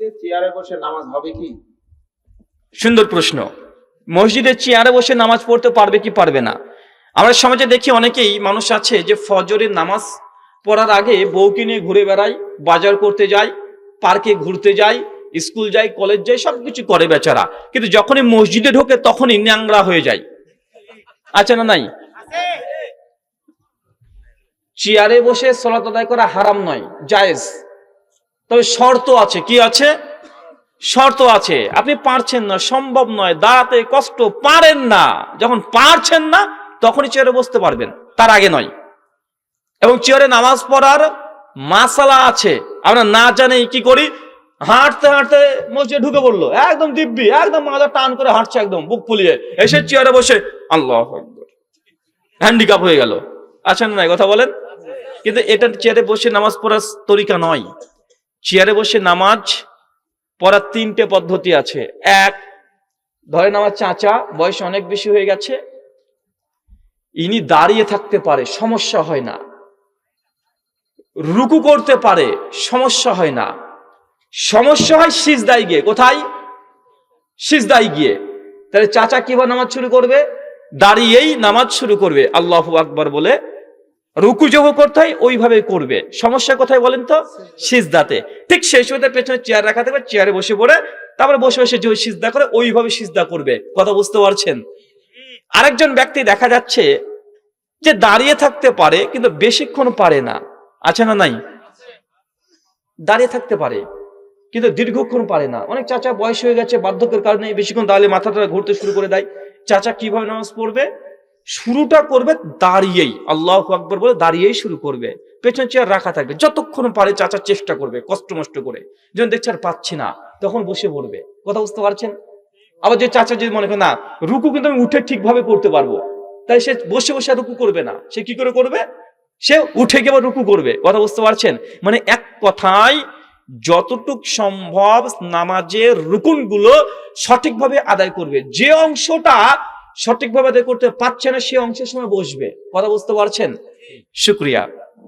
চেয়ারে বসে নামাজ হবে কি? সুন্দর প্রশ্ন। মসজিদের চেয়ারে বসে নামাজ পড়তে পারবে কি পারবে না? আমরা সমাজে দেখি অনেকেই মানুষ আছে যে ফজরের নামাজ পড়ার আগে বউকে নিয়ে ঘুরে বেড়ায়, বাজার করতে যায়, পার্কে ঘুরতে যায়, স্কুল যায়, কলেজ যায়, সবকিছু করে বেচারা। কিন্তু যখনই মসজিদে ঢোকে তখনই ন্যাংরা হয়ে যায়। আছে না নাই? চেয়ারে বসে সলাত আদায় করা হারাম নয়, জায়েজ। তবে শর্ত আছে। কি আছে? শর্ত আছে। আপনি পারছেন না, সম্ভব নয়। দাঁড়াতে কষ্ট পারেন না। যখন পারছেন না, তখনই চেয়ারে বসতে পারবেন। তার আগে নয়। এবং চেয়ারে নামাজ পড়ার মাসালা আছে। আমরা না জানি কি করি। হাঁটতে হাঁটতে মসজিদে ঢুকে পড়ল। একদম দিব্যি, একদম মাজা টান করে হাঁটছে একদম, বুক ফুলিয়ে। এসে চেয়ারে বসে, আল্লাহ হ্যান্ডিক্যাপ হয়ে গেল। আচ্ছা না কথা বলেন? কিন্তু এটা চেয়ারে বসে নামাজ পড়ার তরিকা নয়। চেয়ারে বসে নামাজ পড়ার তিনটে পদ্ধতি আছে। এক, ধরেন আমার চাচা বয়স অনেক বেশি হয়ে গেছে, ইনি দাঁড়িয়ে থাকতে পারে, সমস্যা হয় না। রুকু করতে পারে, সমস্যা হয় না। সমস্যা হয় সিজদাই গিয়ে। কোথায়? সিজদাই গিয়ে। তাহলে চাচা কীভাবে নামাজ শুরু করবে? দাঁড়িয়েই নামাজ শুরু করবে। আল্লাহ আকবার বলে রুকু যখন করতে হয় ওইভাবে করবে। সমস্যা কোথায় বলেন তো? সিজদাতে। ঠিক সেই সময় পেছনে চেয়ার রাখা থাকবে চেয়ারে বসে পড়ে, তারপরে বসে বসে যে সিজদা করে, ওইভাবে সিজদা করবে। কথা বুঝতে পারছেন? আরেকজন ব্যক্তি দেখা যাচ্ছে যে দাঁড়িয়ে থাকতে পারে, কিন্তু বেশিক্ষণ পারে না। আছে না নাই? দাঁড়িয়ে থাকতে পারে, কিন্তু দীর্ঘক্ষণ পারে না। অনেক চাচা বয়স হয়ে গেছে, বার্ধক্যের কারণে বেশিক্ষণ দাঁড়ালে মাথাটা ঘুরতে শুরু করে দেয়। চাচা কীভাবে নামাজ পড়বে? শুরুটা করবে দাঁড়িয়েই, আল্লাহ আকবর বলে দাঁড়িয়েই শুরু করবে। পেছনে চেয়ার রাখা থাকবে, যতক্ষণ পারে চাচা চেষ্টা করবে, কষ্ট মষ্ট করে। যখন দেখছে আর পাচ্ছি না, তখন বসে পড়বে। কথা বুঝতে পারছেন? আবার যে চাচা যদি মনে করে, না, রুকু কিন্তু আমি উঠে ঠিকভাবে করতে পারব। তাই সে বসে বসে রুকু করবে না। সে কি করে করবে? সে উঠে গিয়ে রুকু করবে। কথা বুঝতে পারছেন? মানে এক কথায় যতটুক সম্ভব নামাজের রুকুনগুলো সঠিকভাবে আদায় করবে। যে অংশটা সঠিকভাবে করতে পারছে না সে অংশের সময় বসবে। কথা বুঝতে পারছেন? শুক্রিয়া।